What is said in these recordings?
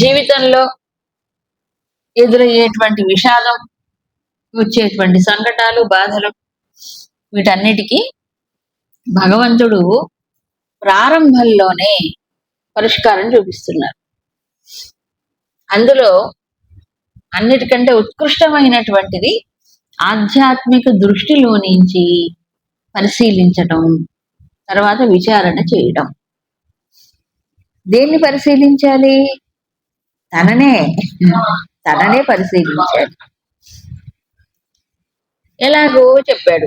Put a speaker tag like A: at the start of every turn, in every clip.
A: జీవితంలో ఎదురయ్యేటువంటి విషాదం వచ్చేటువంటి సంకటాలు బాధలు వీటన్నిటికీ భగవంతుడు ప్రారంభంలోనే పరిష్కారం చూపిస్తున్నారు. అందులో అన్నిటికంటే ఉత్కృష్టమైనటువంటిది ఆధ్యాత్మిక దృష్టిలో నుంచి పరిశీలించటం తర్వాత విచారణ చేయడం దేన్ని పరిశీలించాలి? తననే. తననే పరిశీలించాలి ఎలాగో చెప్పాడు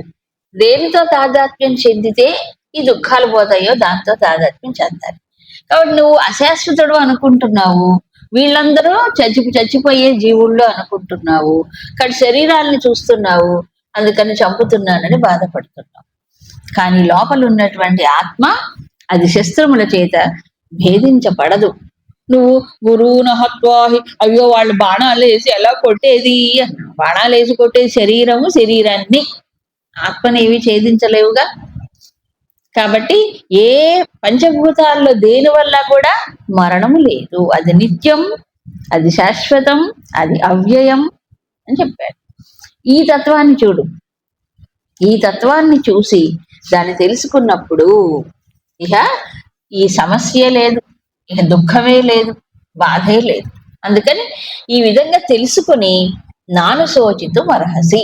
A: దేనితో తాదాత్మ్యం చెందితే ఈ దుఃఖాలు పోతాయో దాంతో తాదాత్మ్యం చెందాలి. కాబట్టి నువ్వు అశాశ్వతుడు అనుకుంటున్నావు వీళ్ళందరూ చచ్చి చచ్చిపోయే జీవుళ్ళు అనుకుంటున్నావు కానీ శరీరాలను చూస్తున్నావు అందుకని చంపుతున్నానని బాధపడుతున్నావు. కానీ లోపల ఉన్నటువంటి ఆత్మ అది శస్త్రముల చేత భేదించబడదు. నువ్వు గురువు నహత్వాహి అయ్యో వాళ్ళు బాణాలు వేసి ఎలా కొట్టేది? బాణాలు వేసి కొట్టేది శరీరము శరీరాన్ని. ఆత్మనేవి ఛేదించలేవుగా. కాబట్టి ఏ పంచభూతాల్లో దేని వల్ల కూడా మరణము లేదు. అది నిత్యం అది శాశ్వతం అది అవ్యయం అని చెప్పాడు ఈ తత్వాన్ని చూడు. ఈ తత్వాన్ని చూసి దాన్ని తెలుసుకున్నప్పుడు ఇహ ఈ సమస్య లేదు. ఇక దుఃఖమే లేదు బాధే లేదు. అందుకని ఈ విధంగా తెలుసుకుని నాను శోచితు మరహసి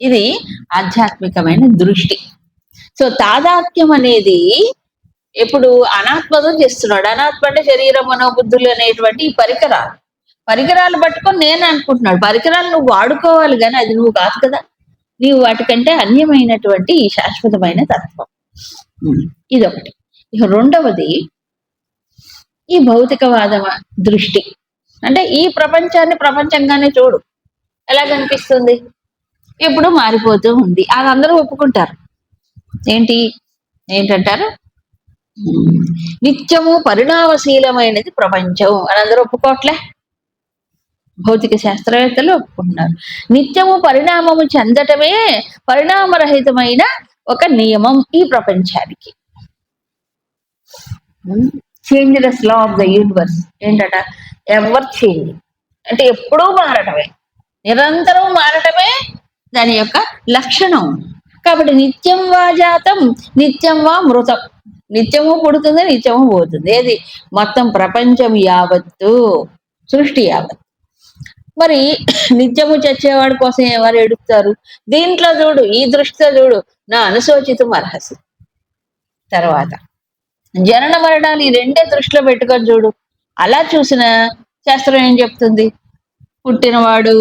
A: ఇది ఆధ్యాత్మికమైన దృష్టి. సో తాదాత్మ్యం అనేది ఇప్పుడు అనాత్మతం చేస్తున్నాడు. అనాత్మ అంటే శరీరం మనోబుద్ధులు అనేటువంటి ఈ పరికరాలు. పరికరాలు పట్టుకొని నేను అనుకుంటున్నాడు. పరికరాలు నువ్వు వాడుకోవాలి కానీ అది నువ్వు కాదు కదా. నీవు వాటికంటే అన్యమైనటువంటి శాశ్వతమైన తత్వం. ఇదొకటి. ఇక రెండవది ఈ భౌతికవాద దృష్టి. అంటే ఈ ప్రపంచాన్ని ప్రపంచంగానే చూడు. ఎలా కనిపిస్తుంది? ఇప్పుడు మారిపోతూ ఉంది. అది అందరూ ఒప్పుకుంటారు. ఏంటి? ఏంటంటారు? నిత్యము పరిణామశీలమైనది ప్రపంచం అని అందరూ ఒప్పుకోవట్లే? భౌతిక శాస్త్రవేత్తలు ఒప్పుకుంటున్నారు. నిత్యము పరిణామము చెందటమే పరిణామరహితమైన ఒక నియమం ఈ ప్రపంచానికి. Changeless law of the universe ఏంటట? ఎవర్ చేంజ్ అంటే ఎప్పుడూ మారటమే. నిరంతరం మారటమే దాని యొక్క లక్షణం. కాబట్టి నిత్యం వా జాతం నిత్యం వా మృతం. నిత్యము పుడుతుంది నిత్యము పోతుంది. ఏది? మొత్తం ప్రపంచం యావత్తు సృష్టి యావత్ మరి నిత్యము చచ్చేవాడి కోసం ఎవరు ఎడుస్తారు దీంట్లో చూడు ఈ దృష్టితో చూడు. నా అనుశోచితం అర్హసి. తర్వాత. జనన మరణాలు ఈ రెండే దృష్టిలో పెట్టుకొని చూడు. అలా చూసిన శాస్త్రం ఏం చెప్తుంది? పుట్టినవాడు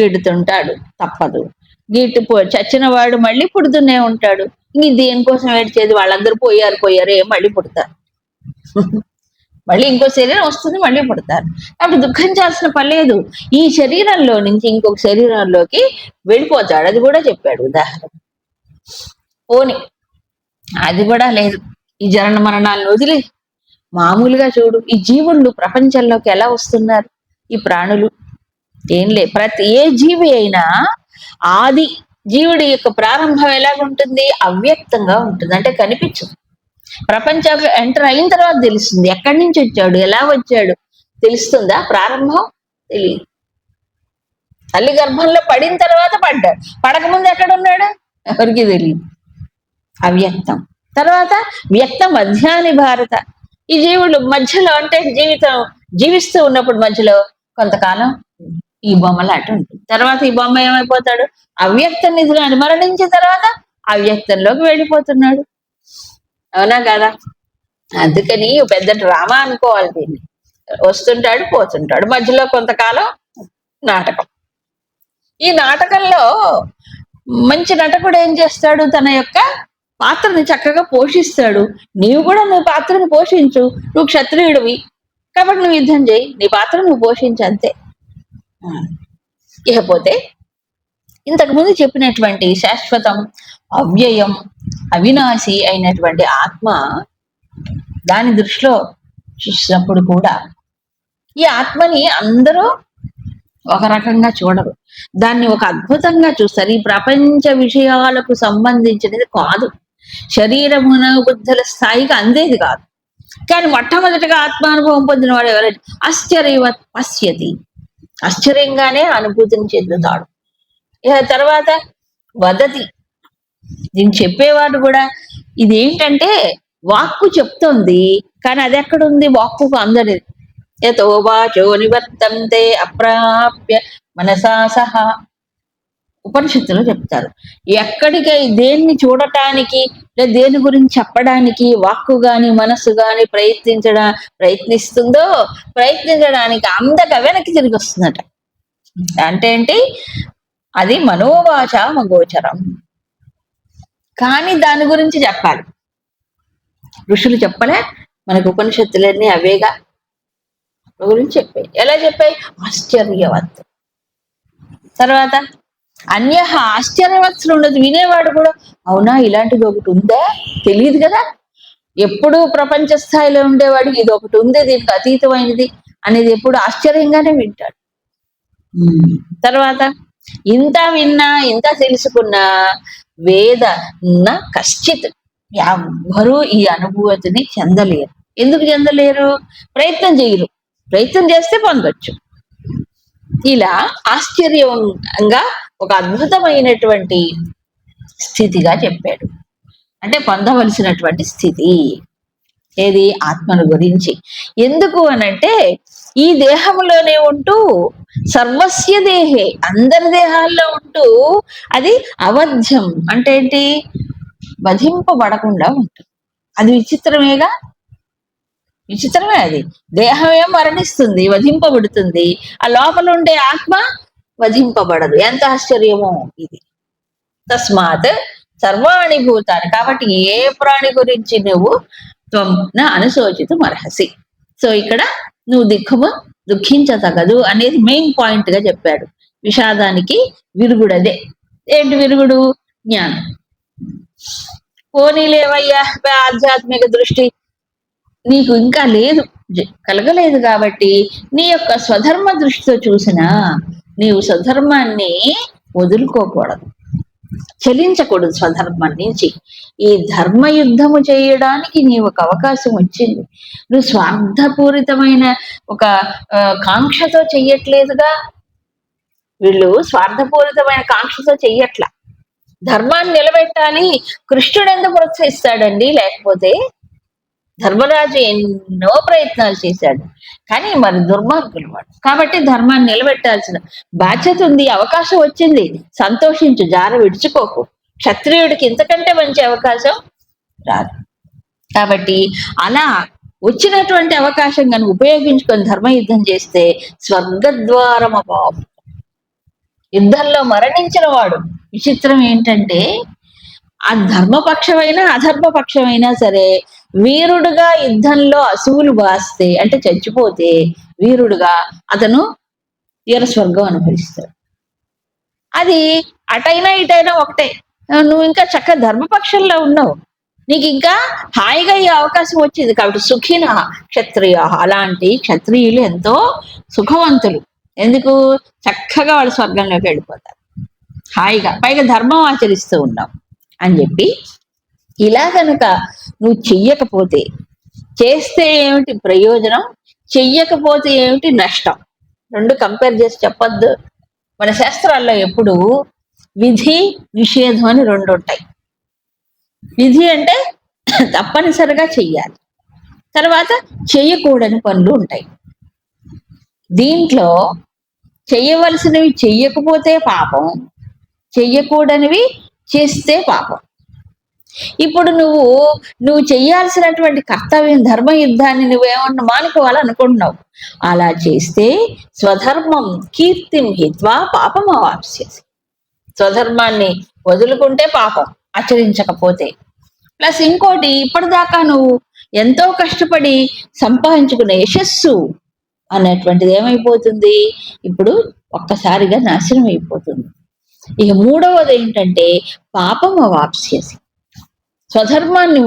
A: గిడుతుంటాడు తప్పదు. గిట్టు పో చచ్చిన వాడు మళ్ళీ పుడుతూనే ఉంటాడు. ఇంక దేనికోసం ఏడ్చేది వాళ్ళందరూ పోయారు పోయారు ఏం మళ్ళీ పుడతారు. మళ్ళీ ఇంకో శరీరం వస్తుంది మళ్ళీ పుడతారు. కాబట్టి దుఃఖించాల్సిన పని లేదు. ఈ శరీరంలో నుంచి ఇంకొక శరీరంలోకి వెళ్ళిపోతాడు. అది కూడా చెప్పాడు ఉదాహరణ. పోని. అది కూడా లేదు. ఈ జనన మరణాలను వదిలే. మామూలుగా చూడు ఈ జీవుళ్ళు ప్రపంచంలోకి ఎలా వస్తున్నారు? ఈ ప్రాణులు. ఏంలే ప్రతి ఏ జీవి అయినా ఆది జీవుడి యొక్క ప్రారంభం ఎలాగుంటుంది? అవ్యక్తంగా ఉంటుంది అంటే కనిపించదు. ప్రపంచంలో ఎంటర్ అయిన తర్వాత తెలుస్తుంది. ఎక్కడి నుంచి వచ్చాడు? ఎలా వచ్చాడు? తెలుస్తుందా? ప్రారంభం? తెలియదు తల్లి గర్భంలో పడిన తర్వాత పడ్డాడు. పడకముందు ఎక్కడ ఉన్నాడు ఎవరికి తెలియదు అవ్యక్తం. తర్వాత వ్యక్త మధ్యాని భారత. ఈ జీవులు మధ్యలో అంటే జీవితం జీవిస్తూ ఉన్నప్పుడు మధ్యలో కొంతకాలం ఈ బొమ్మలాట ఉంటుంది. తర్వాత ఈ బొమ్మ ఏమైపోతాడు? అవ్యక్త నిధులను అని మరణించిన తర్వాత అవ్యక్తంలోకి వెళ్ళిపోతున్నాడు. అవునా కదా? అందుకని పెద్ద డ్రామా అనుకోవాలి దీన్ని. వస్తుంటాడు పోతుంటాడు. మధ్యలో కొంతకాలం నాటకం. ఈ నాటకంలో మంచి నటకుడు ఏం చేస్తాడు? తన యొక్క పాత్రని చక్కగా పోషిస్తాడు. నీవు కూడా నీ పాత్రను పోషించు. నువ్వు క్షత్రియుడివి. కాబట్టి నువ్వు యుద్ధం చేయి. నీ పాత్ర నువ్వు పోషించు అంతే. ఇకపోతే ఇంతకుముందు చెప్పినటువంటి శాశ్వతం అవ్యయం అవినాశి అయినటువంటి ఆత్మ దాని దృష్టిలో చూసినప్పుడు కూడా ఈ ఆత్మని అందరూ ఒక రకంగా చూడరు. దాన్ని ఒక అద్భుతంగా చూస్తారు. ఈ ప్రపంచ విషయాలకు సంబంధించినది కాదు. శరీరమున బుద్ధుల స్థాయికి అందేది కాదు. కానీ మొట్టమొదటిగా ఆత్మానుభవం పొందిన వాడు ఎవరంటే ఆశ్చర్యవత్ పశ్యతి. ఆశ్చర్యంగానే అనుభూతిని చెందుతాడు. ఇక తర్వాత వదతి. దీన్ని చెప్పేవాడు కూడా ఇదేంటంటే వాక్కు చెప్తుంది కానీ అది ఎక్కడుంది? వాక్కుకు అందడి యతో వాచో నివర్తంతే అప్రాప్య మనసా సహా. ఉపనిషత్తులో చెప్తారు. ఎక్కడికి దేన్ని చూడటానికి లేదా దేని గురించి చెప్పడానికి వాక్కు గాని మనస్సు గాని ప్రయత్నించడా ప్రయత్నిస్తుందో ప్రయత్నించడానికి అందక వెనక్కి తిరిగి వస్తుందట. అంటే ఏంటి? అది మనోవాచ మగోచరం. కానీ దాని గురించి చెప్పాలి. ఋషులు చెప్పలే మనకు ఉపనిషత్తులన్నీ అవేగా. గురించి చెప్పాయి. ఎలా చెప్పాయి? ఆశ్చర్యవత్. తర్వాత? అన్య ఆశ్చర్యవత్సలు ఉండదు. వినేవాడు కూడా అవునా ఇలాంటిది ఒకటి ఉందా? తెలియదు కదా. ఎప్పుడు ప్రపంచ స్థాయిలో ఉండేవాడికి ఇది ఒకటి ఉంది దీనికి అతీతమైనది అనేది ఎప్పుడు ఆశ్చర్యంగానే వింటాడు. తర్వాత ఇంత విన్నా ఇంత తెలుసుకున్నా వేద న కశ్చిత్ ఎవ్వరూ ఈ అనుభూతిని చెందలేరు. ఎందుకు చెందలేరు? ప్రయత్నం చేయరు. ప్రయత్నం చేస్తే పొందొచ్చు. ఇలా ఆశ్చర్యంగా ఒక అద్భుతమైనటువంటి స్థితిగా చెప్పాడు. అంటే పొందవలసినటువంటి స్థితి ఏది? ఆత్మను గురించి. ఎందుకు అనంటే ఈ దేహంలోనే ఉంటూ సర్వస్య దేహే అందరి దేహాల్లో ఉంటూ అది అవధ్యం అంటే ఏంటి? వధింపబడకుండా ఉంటుంది. అది విచిత్రమేగా విచిత్రమే అది. దేహమే మరణిస్తుంది వధింపబడుతుంది. ఆ లోపల ఉండే ఆత్మ వధింపబడదు. ఎంత ఆశ్చర్యమో ఇది. తస్మాత్ సర్వాణి భూతాన్ని. కాబట్టి ఏ ప్రాణి గురించి నువ్వు త్వం నా అనుశోచిత సో ఇక్కడ నువ్వు దిక్కుము దుఃఖించతగదు అనేది మెయిన్ పాయింట్గా చెప్పాడు. విషాదానికి విరుగుడదే. ఏంటి విరుగుడు? జ్ఞానం. పోనీలేవయ్యా ఆధ్యాత్మిక దృష్టి. నీకు ఇంకా లేదు. కలగలేదు కాబట్టి నీ యొక్క స్వధర్మ దృష్టితో చూసినా నీవు స్వధర్మాన్ని వదులుకోకూడదు. చలించకూడదు స్వధర్మం నుంచి. ఈ ధర్మ యుద్ధము చేయడానికి నీ ఒక అవకాశం వచ్చింది. నువ్వు స్వార్థపూరితమైన ఒక కాంక్షతో చెయ్యట్లేదుగా. వీళ్ళు స్వార్థపూరితమైన కాంక్షతో చెయ్యట్లా. ధర్మాన్ని నిలబెట్టాలి. కృష్ణుడు ఎందుకు ప్రోత్సహిస్తాడండి? లేకపోతే ధర్మరాజు ఎన్నో ప్రయత్నాలు చేశాడు. కానీ మరి దుర్మార్గులు వాడు. కాబట్టి ధర్మాన్ని నిలబెట్టాల్సిన బాధ్యత ఉంది అవకాశం వచ్చింది. సంతోషించు జార విడుచుకోకు క్షత్రియుడికి ఇంతకంటే మంచి అవకాశం రాదు. కాబట్టి అలా వచ్చినటువంటి అవకాశం కనుక ఉపయోగించుకొని ధర్మయుద్ధం చేస్తే స్వర్గద్వారం అభావం యుద్ధంలో మరణించిన వాడు. విచిత్రం ఏంటంటే ఆ ధర్మపక్షమైనా అధర్మపక్షమైనా సరే వీరుడుగా యుద్ధంలో అసువులు బాస్తే అంటే చచ్చిపోతే వీరుడుగా అతను తీర స్వర్గం అనుభవిస్తాడు అది అటైనా ఇటైనా ఒకటే. నువ్వు ఇంకా చక్క ధర్మపక్షంలో ఉన్నావు. నీకు ఇంకా హాయిగా ఈ అవకాశం వచ్చింది కాబట్టి సుఖిన క్షత్రియ అలాంటి క్షత్రియులు ఎంతో సుఖవంతులు. ఎందుకు? చక్కగా వాళ్ళు స్వర్గంలోకి వెళ్ళిపోతారు. హాయిగా. పైగా ధర్మం ఆచరిస్తూ ఉన్నావు అని చెప్పి ఇలా కనుక నువ్వు చెయ్యకపోతే చేస్తే ఏమిటి ప్రయోజనం? చెయ్యకపోతే ఏమిటి నష్టం? రెండు కంపేర్ చేసి చెప్పొద్దు. మన శాస్త్రాల్లో ఎప్పుడు విధి నిషేధం అని రెండు ఉంటాయి. విధి అంటే తప్పనిసరిగా చెయ్యాలి. తర్వాత చెయ్యకూడని పనులు ఉంటాయి. దీంట్లో చెయ్యవలసినవి చెయ్యకపోతే పాపం చెయ్యకూడనివి చేస్తే పాపం. ఇప్పుడు నువ్వు నువ్వు చేయాల్సినటువంటి కర్తవ్యం ధర్మ యుద్ధాన్ని నువ్వేమన్నా మానుకోవాలనుకుంటున్నావు? అలా చేస్తే స్వధర్మం కీర్తిం హిత్వా పాపం అవాప్స్యసి. స్వధర్మాన్ని వదులుకుంటే పాపం ఆచరించకపోతే. ప్లస్ ఇంకోటి ఇప్పటిదాకా నువ్వు ఎంతో కష్టపడి సంపాదించుకున్న యశస్సు అనేటువంటిది ఏమైపోతుంది? ఇప్పుడు ఒక్కసారిగా నాశనం అయిపోతుంది ఇక మూడవది ఏంటంటే పాపం అవాప్స్యసి. స్వధర్మాన్ని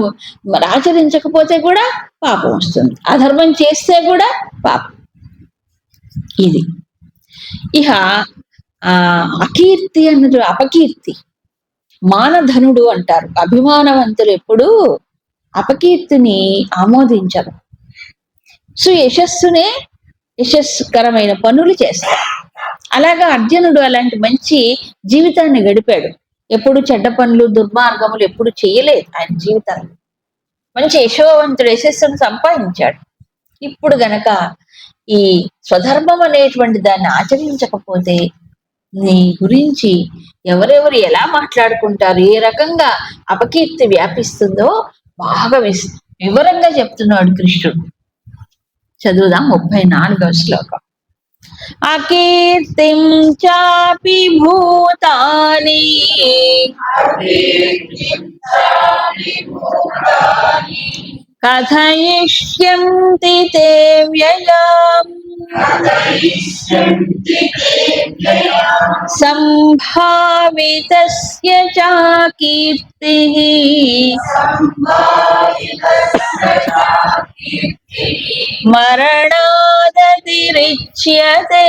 A: ఆచరించకపోతే కూడా పాపం వస్తుంది. అధర్మం చేస్తే కూడా పాపం. ఇది. ఇహ అకీర్తి అన్నది అపకీర్తి. మానధనుడు అంటారు. అభిమానవంతులు ఎప్పుడు అపకీర్తిని ఆమోదించరు. సో యశస్సునే యశస్కరమైన పనులు చేస్తారు. అలాగా అర్జునుడు అలాంటి మంచి జీవితాన్ని గడిపాడు. ఎప్పుడు చెడ్డ పనులు దుర్మార్గములు ఎప్పుడు చేయలేదు ఆయన జీవితంలో. మంచి యశోవంతుడు యశస్సును సంపాదించాడు. ఇప్పుడు గనక ఈ స్వధర్మం అనేటువంటి దాన్ని ఆచరించకపోతే నీ గురించి ఎవరెవరు ఎలా మాట్లాడుకుంటారు ఏ రకంగా అపకీర్తి వ్యాపిస్తుందో బాగా వివరంగా చెప్తున్నాడు కృష్ణుడు. చదువుదాం ముప్పై నాలుగవ శ్లోకం. అకీర్తిం చాపి భూతాని కథయిష్యంతి తే వ్యయాం సంభావితస్య చ కీర్తిః మరణాదతిరిచ్యతే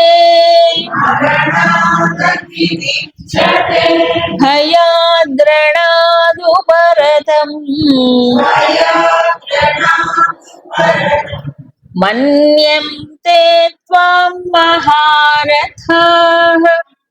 A: భయాద్రణాదు పరతం మన్యంతే త్వాం మహారథాః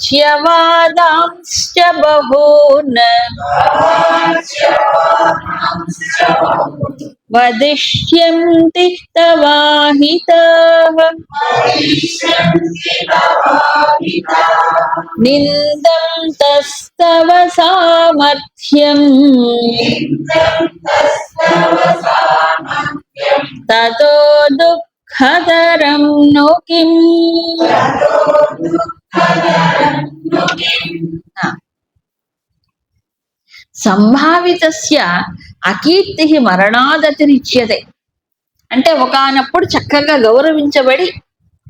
A: अवाच्यवादांश्च बहून् वदिष्यन्ति तवाहिताः निन्दं तस्तव सामर्थ्यम् ततो दुःखतरं नु किम् ఆ. సంభావితస్య అకీర్తి మరణాదతిరిచ్యతే. అంటే ఒకానప్పుడు చక్కగా గౌరవించబడి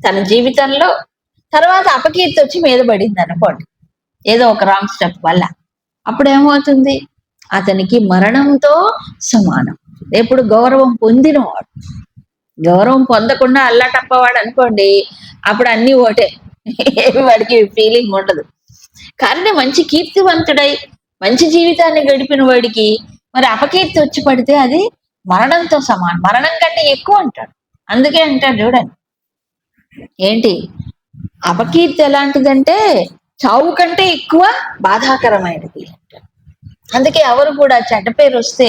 A: తన జీవితంలో తర్వాత అపకీర్తి వచ్చి మీద పడింది అనుకోండి. ఏదో ఒక రాంగ్ స్టెప్ వల్ల. అప్పుడు ఏమవుతుంది అతనికి మరణంతో సమానం. ఎప్పుడు గౌరవం పొందినవాడు. గౌరవం పొందకుండా అల్లాటప్పవాడు అనుకోండి. అప్పుడు అన్ని ఓటే. వాడికి ఫీలింగ్ ఉండదు. కానీ మంచి కీర్తివంతుడై మంచి జీవితాన్ని గడిపిన వాడికి మరి అపకీర్తి వచ్చి పడితే అది మరణంతో సమానం. మరణం కంటే ఎక్కువ అంటాడు. అందుకే అంటాడు చూడండి. ఏంటి? అపకీర్తి ఎలాంటిదంటే చావు కంటే ఎక్కువ బాధాకరమైనది అంటాడు. అందుకే ఎవరు కూడా చెడ్డ పేరు వస్తే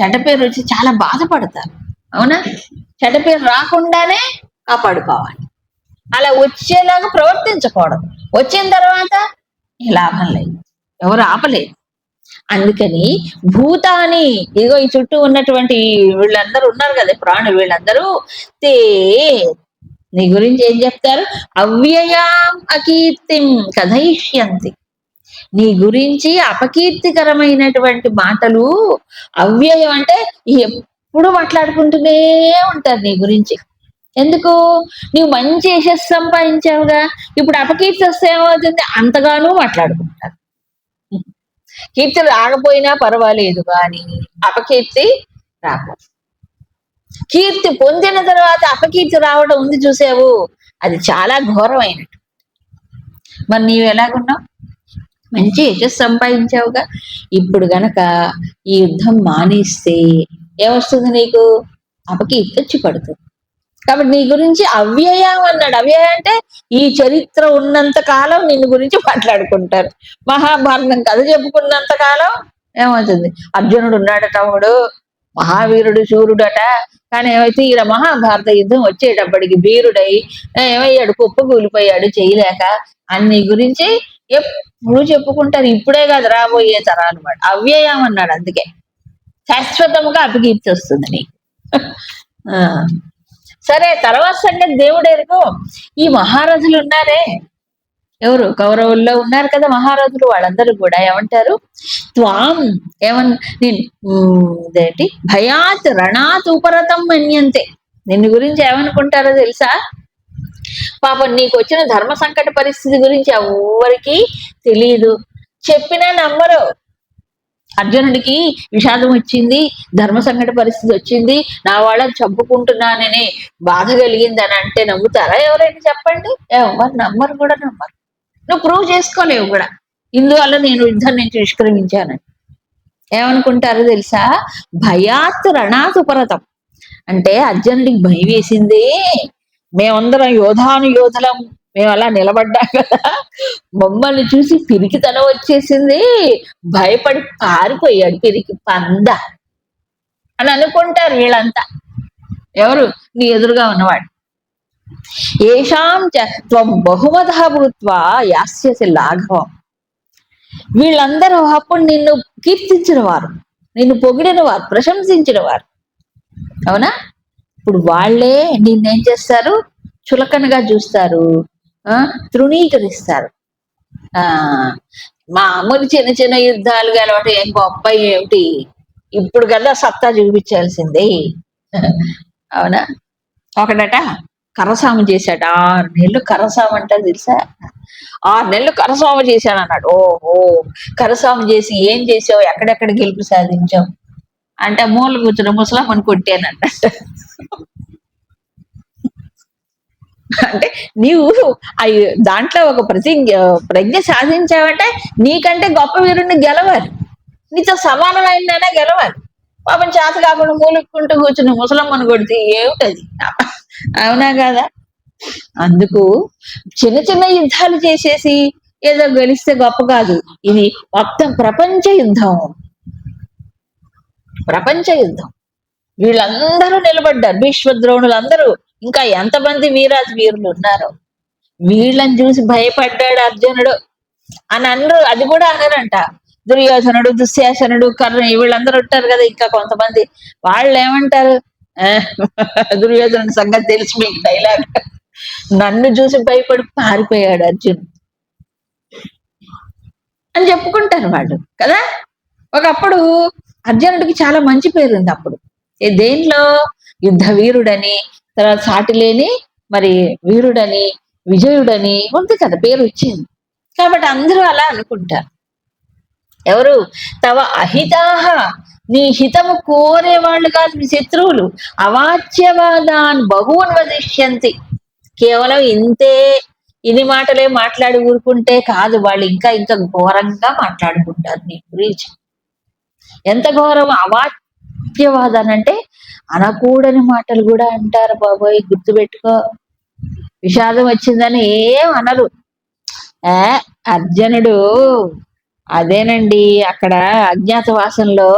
A: చెడ్డ పేరు వచ్చి చాలా బాధపడతారు. అవునా? చెడ్డ పేరు రాకుండానే కాపాడుకోవాలి. అలా వచ్చేలాగా ప్రవర్తించకూడదు. వచ్చిన తర్వాత లాభం లేదు. ఎవరు ఆపలేదు అందుకని భూతాని ఇదిగో ఈ చుట్టూ ఉన్నటువంటి వీళ్ళందరూ ఉన్నారు కదా ప్రాణులు వీళ్ళందరూ తే నీ గురించి ఏం చెప్తారు? అవ్యయాం అకీర్తిం కథయిష్యంతి. నీ గురించి అపకీర్తికరమైనటువంటి మాటలు అవ్యయం అంటే ఎప్పుడు మాట్లాడుకుంటూనే ఉంటారు నీ గురించి. ఎందుకు? నువ్వు మంచి యశస్సు సంపాదించావుగా. ఇప్పుడు అపకీర్తి వస్తే ఏమవుతుంది? అంతగానూ మాట్లాడుకుంటారు. కీర్తి రాకపోయినా పర్వాలేదు కానీ అపకీర్తి రాకూడదు. కీర్తి పొందిన తర్వాత అపకీర్తి రావడం ఉంది చూసావు? అది చాలా ఘోరమైనట్టు. మరి నీవు ఎలాగున్నావు? మంచి యశస్సు సంపాదించావుగా. ఇప్పుడు గనక ఈ యుద్ధం మానేస్తే ఏమొస్తుంది నీకు? అపకీర్తి వచ్చి పడుతుంది. కాబట్టి నీ గురించి అవ్యయం అన్నాడు. అవ్యయ అంటే ఈ చరిత్ర ఉన్నంత కాలం నిన్ను గురించి మాట్లాడుకుంటారు. మహాభారతం కథ చెప్పుకున్నంత కాలం ఏమవుతుంది? అర్జునుడు ఉన్నాడు తమ్ముడు. మహావీరుడు శూరుడట. కానీ ఏమైతే ఈయన మహాభారత యుద్ధం వచ్చేటప్పటికి వీరుడై ఏమయ్యాడు? కుప్ప కూలిపోయాడు చేయలేక. అన్ని గురించి ఎప్పుడు చెప్పుకుంటారు. ఇప్పుడే కాదు రాబోయే తరాలు వాడు అవ్యయం అన్నాడు అందుకే. శాశ్వతముగా అపకీర్తి వస్తుంది నీకు. ఆ. సరే తర్వాత సంగతి దేవుడు ఎరుగు ఈ మహారథులు ఉన్నారే? ఎవరు? కౌరవుల్లో ఉన్నారు కదా మహారథులు వాళ్ళందరూ కూడా. ఏమంటారు? త్వాం ఏమన్ నేను ఇదేంటి? భయాత్ రణాత్ ఉపరతం మన్యంతే. నిన్ను గురించి ఏమనుకుంటారో తెలుసా? పాపం నీకు వచ్చిన ధర్మ సంకట పరిస్థితి గురించి ఎవ్వరికి తెలియదు చెప్పినా నమ్మరు. అర్జునుడికి విషాదం వచ్చింది ధర్మ సంకట పరిస్థితి వచ్చింది. నా వాళ్ళని చంపుకుంటున్నానని బాధ కలిగింది అని అంటే నమ్ముతారా ఎవరైనా చెప్పండి? ఎవరు నమ్మరు కూడా నమ్మరు. నువ్వు ప్రూవ్ చేసుకోలేవు కూడా. ఇందువల్ల నేను యుద్ధం నుంచి నిష్క్రమించానని ఏమనుకుంటారో తెలుసా? భయాత్ రణాతుపరతం అంటే అర్జునుడికి భయం వేసింది. మేమందరం యోధాను యోధులం మేము అలా నిలబడ్డాం కదా. మమ్మల్ని చూసి పిరికితనం వచ్చేసింది. భయపడి పారిపోయాడు పిరికి పంద అని అనుకుంటారు వీళ్ళంతా. ఎవరు? నీ ఎదురుగా ఉన్నవాడు. ఏషాం త్వం బహుమత భూత్వా యాస్యసి లాఘవం. వీళ్ళందరూ అప్పుడు నిన్ను కీర్తించిన వారు నిన్ను పొగిడిన వారు ప్రశంసించిన వారు. అవునా? ఇప్పుడు వాళ్ళే నిన్నేం చేస్తారు? చులకనగా చూస్తారు. తృణీకరిస్తారు. ఆ మామూలు చిన్న చిన్న యుద్ధాలు గెలవటం ఏం గొప్ప ఏమిటి? ఇప్పుడు కదా సత్తా చూపించాల్సిందే. అవునా? ఒకడట కరసాము చేశాడు. ఆరు నెలలు కరసాము అంటే తెలుసా? ఆరు నెలలు కరసాము చేశాను అన్నాడు. ఓహో! కరసాము చేసి ఏం చేసావు? ఎక్కడెక్కడ గెలుపు సాధించావు? అంటే మూల కూర్చున్న ముసలమ్మని కొట్టానంట. అంటే నీవు అవి దాంట్లో ఒక ప్రతిజ్ఞ ప్రజ్ఞ సాధించావంటే నీకంటే గొప్ప వీరుణ్ణి గెలవాలి. నీతో సమానమైందనే గెలవాలి. పాపం చేత కాకుండా మూలుక్కుంటూ కూర్చుని ముసలమ్మను కొడితే ఏమిటది? అవునా కదా? అందుకు చిన్న చిన్న యుద్ధాలు చేసేసి ఏదో గెలిస్తే గొప్ప కాదు. ఇది మొత్తం ప్రపంచ యుద్ధం. ప్రపంచ యుద్ధం. వీళ్ళందరూ నిలబడ్డారు. భీష్మద్రోణులు అందరూ ఇంకా ఎంతమంది వీరాజు వీరులు ఉన్నారు? వీళ్ళని చూసి భయపడ్డాడు అర్జునుడు. అని అన్నారు అది కూడా అనరంట దుర్యోధనుడు దుశ్శాసనుడు కర్ణ వీళ్ళందరూ ఉంటారు కదా ఇంకా కొంతమంది. వాళ్ళు ఏమంటారు? "ఆ, దుర్యోధనుడి సంగతి తెలిసి మీకు డైలాగ్ నన్ను చూసి భయపడి పారిపోయాడు అర్జున్ అని చెప్పుకుంటారు వాళ్ళు కదా? ఒకప్పుడు అర్జునుడికి చాలా మంచి పేరు ఉంది అప్పుడు. ఏ దేనిలో? యుద్ధ వీరుడని తర్వాత సాటి లేని మరి వీరుడని విజయుడని ఉంది కదా పేరు వచ్చింది కాబట్టి అందరూ అలా అనుకుంటారు. ఎవరు? తవ అహితాహ నీ హితము కోరే వాళ్ళు కాదు మీ శత్రువులు. అవాచ్యవాదాన్ బహువన్ వదిష్యంతి. కేవలం ఇంతే ఇన్ని మాటలే మాట్లాడి ఊరుకుంటే కాదు వాళ్ళు ఇంకా ఇంకా ఘోరంగా మాట్లాడుకుంటారు. నీ గురించి. ఎంత ఘోరం అవాచ్యవాదాన్ని అంటే అనకూడని మాటలు కూడా అంటారు బాబోయ్ గుర్తుపెట్టుకో. విషాదం వచ్చిందని ఏం అనరు. ఏ అర్జునుడు అదేనండి అక్కడ అజ్ఞాతవాసంలో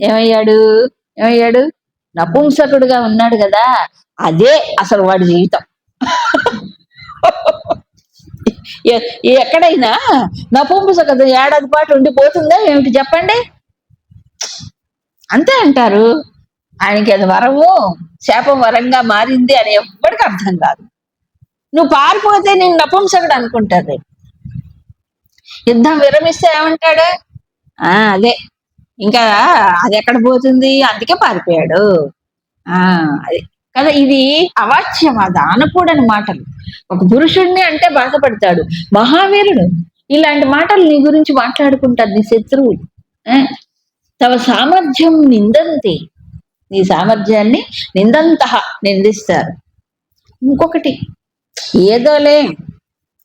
A: ఏమయ్యాడు ఏమయ్యాడు? నపుంసకుడుగా ఉన్నాడు కదా అదే అసలు వాడి జీవితం. ఎక్కడైనా నపుంసకత ఏడాది పాటు ఉండిపోతుందా ఏమిటి చెప్పండి? అంతే అంటారు. ఆయనకి అది వరము శాపం వరంగా మారింది అని ఎప్పటికీ అర్థం కాదు. నువ్వు పారిపోతే నేను నపుంసకుడు అనుకుంటారు యుద్ధం విరమిస్తే ఏమంటాడు? ఆ అదే. ఇంకా అది ఎక్కడ పోతుంది? అందుకే పారిపోయాడు. ఆ అది. కదా ఇది అవాచ్యం అది అనకూడని మాటలు. ఒక పురుషుడిని అంటే బాధపడతాడు. మహావీరుడు ఇలాంటి మాటలు నీ గురించి మాట్లాడుకుంటారు నీ శత్రువులు ఆ? తమ సామర్థ్యం నిందంతి. నీ సామర్థ్యాన్ని నిందంత నిందిస్తారు. ఇంకొకటి ఏదోలే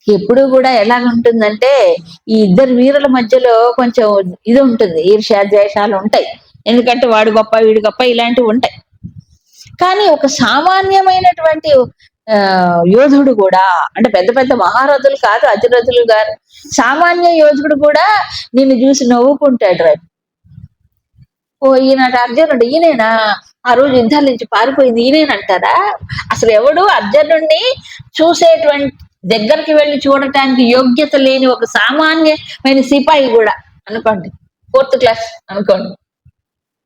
A: ఎప్పుడు కూడా ఎలా ఉంటుందంటే ఈ ఇద్దరు వీరుల మధ్యలో కొంచెం ఇది ఉంటుంది ఈర్ష్యాద్వేషాలు ఉంటాయి. ఎందుకంటే వాడు గొప్ప వీడు గొప్ప ఇలాంటివి ఉంటాయి. కానీ ఒక సామాన్యమైనటువంటి యోధుడు కూడా అంటే పెద్ద పెద్ద మహారథులు కాదు అతిరథులు గారు సామాన్య యోధుడు కూడా నిన్ను చూసి నవ్వుకుంటాడు రేపు ఓ ఈనాడు అర్జునుడు ఈయనేనా? ఆ రోజు యుద్ధాల నుంచి పారిపోయింది ఈయనేనంటారా అసలు ఎవడు అర్జునుడిని చూసేటువంటి దగ్గరికి వెళ్ళి చూడటానికి యోగ్యత లేని ఒక సామాన్యమైన సిపాయి కూడా అనుకోండి. ఫోర్త్ క్లాస్ అనుకోండి.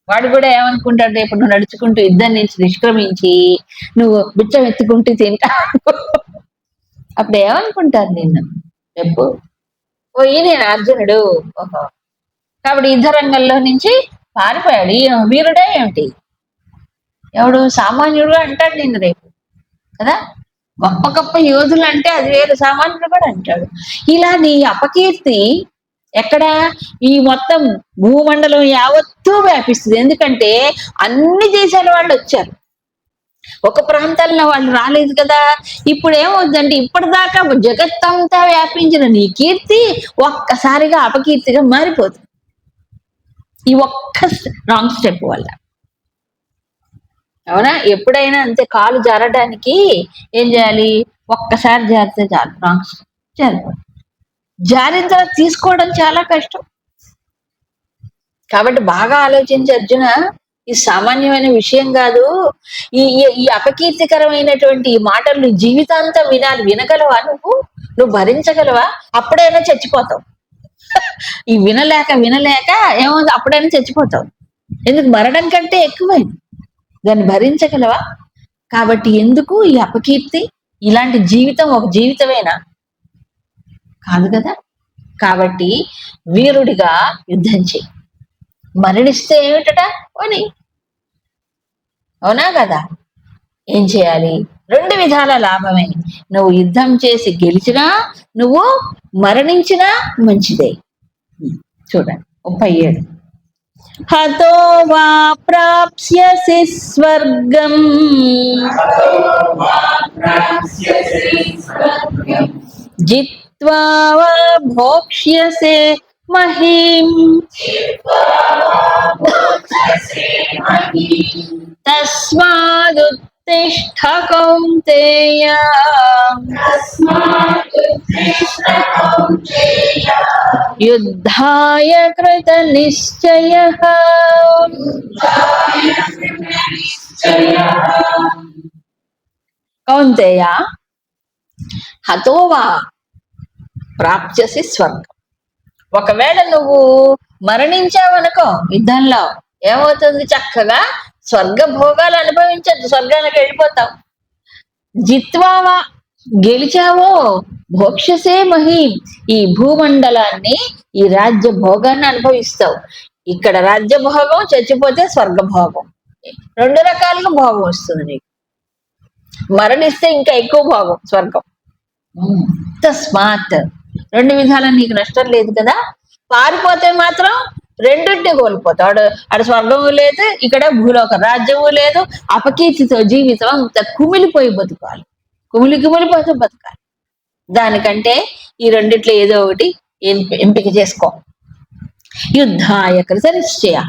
A: వాడు కూడా ఏమనుకుంటాడు? రేపు నువ్వు నడుచుకుంటూ యుద్ధం నుంచి నిష్క్రమించి నువ్వు బిచ్చం ఎత్తుకుంటూ తింటా అప్పుడు ఏమనుకుంటారు నిన్ను? చెప్పు ఓ ఈయన అర్జునుడు? ఓహో. కాబట్టి యుద్ధ రంగంలో నుంచి పారిపోయాడు. ఈయన వీరుడే ఏమిటి? ఎవడు సామాన్యుడు అంటాడు నేను రేపు కదా? గొప్ప గొప్ప యోధులు అంటే అది వేరు. సామాన్యుడు కూడా అంటాడు. ఇలా నీ అపకీర్తి ఎక్కడ? ఈ మొత్తం భూమండలం యావత్తూ వ్యాపిస్తుంది. ఎందుకంటే అన్ని దేశాల వాళ్ళు వచ్చారు. ఒక ప్రాంతాల్లో వాళ్ళు రాలేదు కదా. ఇప్పుడు ఏమవుతుందంటే ఇప్పటిదాకా జగత్తంతా వ్యాపించిన నీ కీర్తి ఒక్కసారిగా అపకీర్తిగా మారిపోతుంది ఈ ఒక్క రాంగ్ స్టెప్ వల్ల. అవునా? ఎప్పుడైనా అంతే కాలు జారడానికి ఏం చేయాలి? ఒక్కసారి జారితే చాలు రాంగ్ స్టెప్ జారిపోతుంది జారిన తర్వాత తీసుకోవడం చాలా కష్టం. కాబట్టి బాగా ఆలోచించి అర్జున ఈ సామాన్యమైన విషయం కాదు. ఈ ఈ- అపకీర్తికరమైనటువంటి ఈ మాటలు జీవితాంతం వినాలి వినగలవా నువ్వు? నువ్వు భరించగలవా? అప్పుడైనా చచ్చిపోతావు. ఈ వినలేక వినలేక ఏమో అప్పుడైనా చచ్చిపోతావు. ఎందుకు? మరణం కంటే ఎక్కువైంది దాన్ని భరించగలవా? కాబట్టి ఎందుకు ఈ అపకీర్తి? ఇలాంటి జీవితం ఒక జీవితమేనా? కాదు కదా? కాబట్టి వీరుడిగా యుద్ధం చేయి. మరణిస్తే ఏమిటట? అని అవునా కదా? ఏం చేయాలి? రెండు విధాల లాభమే. నువ్వు యుద్ధం చేసి గెలిచినా నువ్వు మరణించినా మంచిదే. చూడండి ముప్పై ఏడు. హతో వా ప్రాప్స్యసి స్వర్గం. జిత్వా వా భోక్ష్యసే మహీం. యుద్ధాయ కృత నిశ్చయ. కౌంతేయ హతోవా ప్రాప్స్యసి స్వర్గం. ఒకవేళ నువ్వు మరణించావనుకో యుద్ధంలో ఏమవుతుంది చక్కగా? స్వర్గ భోగాలు అనుభవించద్దు స్వర్గానికి వెళ్ళిపోతావు జిత్వావా గెలిచావో భోక్షసే మహీం. ఈ భూమండలాన్ని ఈ రాజ్య భోగాన్ని అనుభవిస్తావు. ఇక్కడ రాజ్య భోగం చచ్చిపోతే స్వర్గ భోగం రెండు రకాలుగా భోగం వస్తుంది నీకు. మరణిస్తే ఇంకా ఎక్కువ భోగం స్వర్గం. తస్మాత్ రెండు విధాల నీకు నష్టం లేదు కదా. పారిపోతే మాత్రం రెండింటిని కోల్పోతాడు ఆడ స్వర్గము లేదు ఇక్కడ భూలోక. రాజ్యము లేదు అపకీర్తితో జీవితం అంత కుమిలిపోయి బతుకాలి. కుమిలి కుమిలిపోతూ బతకాలి. దానికంటే ఈ రెండిట్లో ఏదో ఒకటి ఎంపి- ఎంపిక చేసుకో. యుద్ధాయ కృత నిశ్చయ.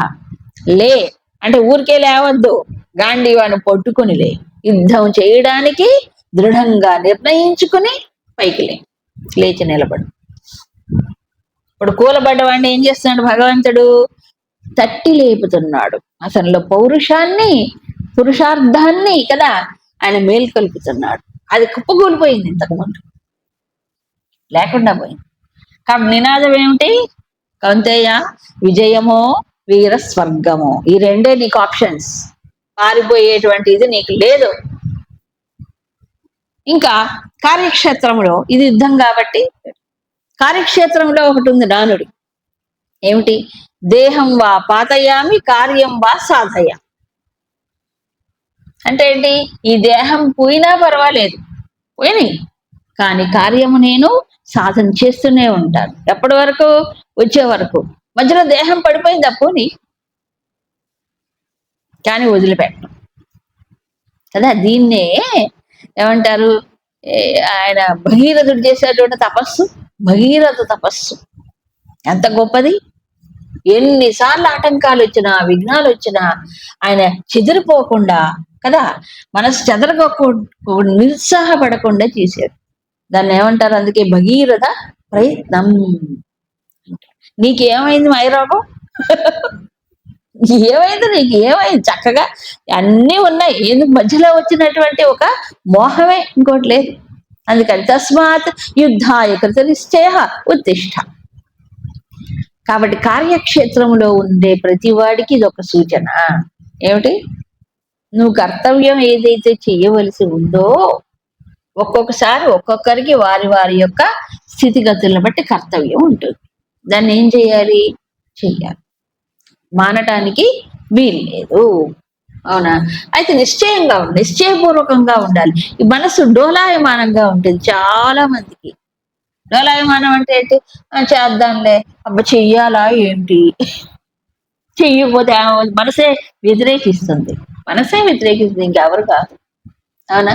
A: లే అంటే ఊరికే లేవద్దు. వాడిని పట్టుకుని లే. యుద్ధం చేయడానికి దృఢంగా నిర్ణయించుకుని పైకి లే. లేచి నిలబడు. ఇప్పుడు కూలబడ్డవాడిని ఏం చేస్తున్నాడు? భగవంతుడు తట్టి లేపుతున్నాడు. అతనిలో పౌరుషాన్ని పురుషార్థాన్ని కదా ఆయన మేల్కొల్పుతున్నాడు. అది కుప్పకూలిపోయింది ఇంతకుముందు. లేకుండా పోయింది. కాబట్టి నినాదం ఏమిటి? కౌంతేయ విజయమో వీర స్వర్గమో ఈ రెండే నీకు ఆప్షన్స్ పారిపోయేటువంటి ఇది నీకు లేదు. ఇంకా కార్యక్షేత్రంలో ఇది యుద్ధం కాబట్టి కార్యక్షేత్రంలో ఒకటి ఉంది నానుడి. ఏమిటి? దేహం వా పాతయామి కార్యం వా సాధయా. అంటే ఏంటి? ఈ దేహం పోయినా పర్వాలేదు. పోయినాయి. కానీ కార్యము నేను సాధన చేస్తూనే ఉంటాను. ఎప్పటి వరకు? వచ్చే వరకు. మధ్యలో దేహం పడిపోయింది అప్పుని కానీ వదిలిపెట్టను. కదా దీన్నే ఏమంటారు? ఆయన భగీరథుడు చేసేటువంటి తపస్సు. భగీరథ తపస్సు. ఎంత గొప్పది? ఎన్నిసార్లు ఆటంకాలు వచ్చినా విఘ్నాలు వచ్చినా ఆయన చెదిరిపోకుండా కదా మనసు చెదరగకుండా నిరుత్సాహపడకుండా చేశారు దాన్ని ఏమంటారు? అందుకే భగీరథ ప్రయత్నం. నీకేమైంది మైరాగం ఏమైంది నీకు? ఏమైంది? చక్కగా అన్నీ ఉన్నాయి. ఎందుకు మధ్యలో వచ్చినటువంటి ఒక మోహమే ఇంకోటి లేదు. అందుకని తస్మాత్ యుద్ధాయ కృత నిశ్చయ ఉత్తిష్ట. కాబట్టి కార్యక్షేత్రంలో ఉండే ప్రతి వాడికి ఇది ఒక సూచన. ఏమిటి? నువ్వు కర్తవ్యం ఏదైతే చేయవలసి ఉందో ఒక్కొక్కసారి ఒక్కొక్కరికి వారి వారి యొక్క స్థితిగతులను బట్టి కర్తవ్యం ఉంటుంది. దాన్ని ఏం చేయాలి? చెయ్యాలి. మానటానికి వీలు లేదు అవునా? అయితే నిశ్చయంగా ఉండాలి నిశ్చయపూర్వకంగా ఉండాలి. ఈ మనసు డోలాయమానంగా ఉంటుంది చాలా మందికి. డోలాయమానం అంటే ఏంటి? చేద్దాంలే. అబ్బ చెయ్యాలా ఏంటి? చెయ్యకపోతే మనసే వ్యతిరేకిస్తుంది. మనసే వ్యతిరేకిస్తుంది ఇంకెవరు కాదు. అవునా?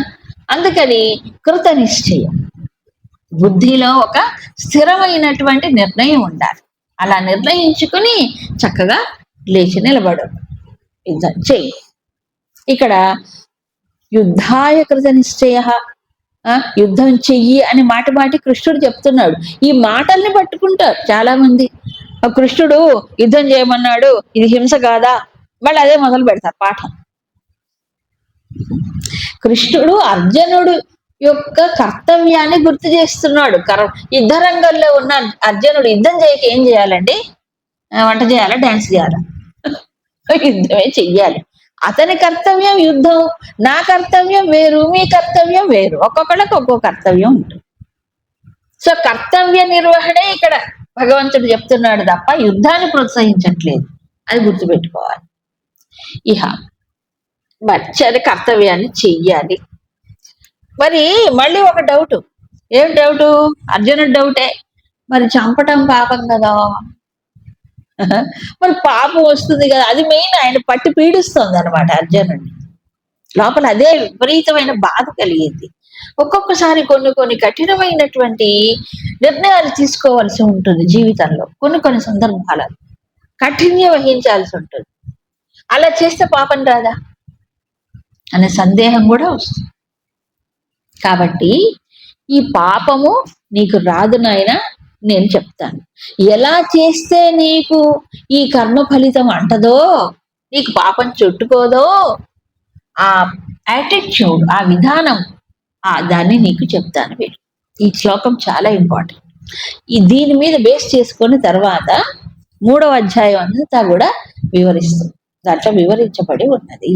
A: అందుకని కృత నిశ్చయం. బుద్ధిలో ఒక స్థిరమైనటువంటి నిర్ణయం ఉండాలి. అలా నిర్ణయించుకుని చక్కగా లేచి నిలబడు. ఇంత చెయ్యి. ఇక్కడ యుద్ధాయ కృత నిశ్చయ యుద్ధం చెయ్యి అని మాటి మాటి కృష్ణుడు చెప్తున్నాడు. ఈ మాటల్ని పట్టుకుంటారు చాలా మంది ఆ కృష్ణుడు యుద్ధం చేయమన్నాడు ఇది హింస కాదా? మళ్ళీ అదే మొదలు పెడతారు పాఠం. కృష్ణుడు అర్జునుడు యొక్క కర్తవ్యాన్ని గుర్తు చేస్తున్నాడు. కర యుద్ధ రంగంలో ఉన్న అర్జునుడు యుద్ధం చేయక ఏం చేయాలండి? వంట చేయాలా? డాన్స్ చేయాలా? యుద్ధమే చెయ్యాలి. అతని కర్తవ్యం యుద్ధం నా కర్తవ్యం వేరు మీ కర్తవ్యం వేరు. ఒక్కొక్కళ్ళకి ఒక్కో కర్తవ్యం ఉంటుంది. సో కర్తవ్య నిర్వహణే ఇక్కడ భగవంతుడు చెప్తున్నాడు తప్ప యుద్ధాన్ని ప్రోత్సహించట్లేదు. అది గుర్తుపెట్టుకోవాలి. ఇహ. వచ్చేది కర్తవ్యాన్ని చెయ్యాలి. మరి మళ్ళీ ఒక డౌట్. ఏం డౌటు? అర్జునుడు డౌటే. మరి చంపటం పాపం కదా. మరి పాపం వస్తుంది కదా అది మెయిన్ ఆయన పట్టి పీడిస్తుంది అనమాట అర్జునుడిని. లోపల అదే విపరీతమైన బాధ కలిగింది. ఒక్కొక్కసారి కొన్ని కొన్ని కఠినమైనటువంటి నిర్ణయాలు తీసుకోవాల్సి ఉంటుంది జీవితంలో కొన్ని కొన్ని సందర్భాలలో. కఠిన్య వహించాల్సి ఉంటుంది. అలా చేస్తే పాపం రాదా? అనే సందేహం కూడా వస్తుంది. కాబట్టి ఈ పాపము నీకు రాదు నాయన నేను చెప్తాను. ఎలా చేస్తే నీకు ఈ కర్మ ఫలితం అంటదో నీకు పాపం చుట్టుకోదో ఆ యాటిట్యూడ్ ఆ విధానం ఆ దాన్ని నీకు చెప్తాను వీడు. ఈ శ్లోకం చాలా ఇంపార్టెంట్ ఈ దీని మీద బేస్ చేసుకొని తర్వాత మూడవ అధ్యాయం అంతా కూడా వివరిస్తుంది. దాంట్లో వివరించబడి ఉన్నది.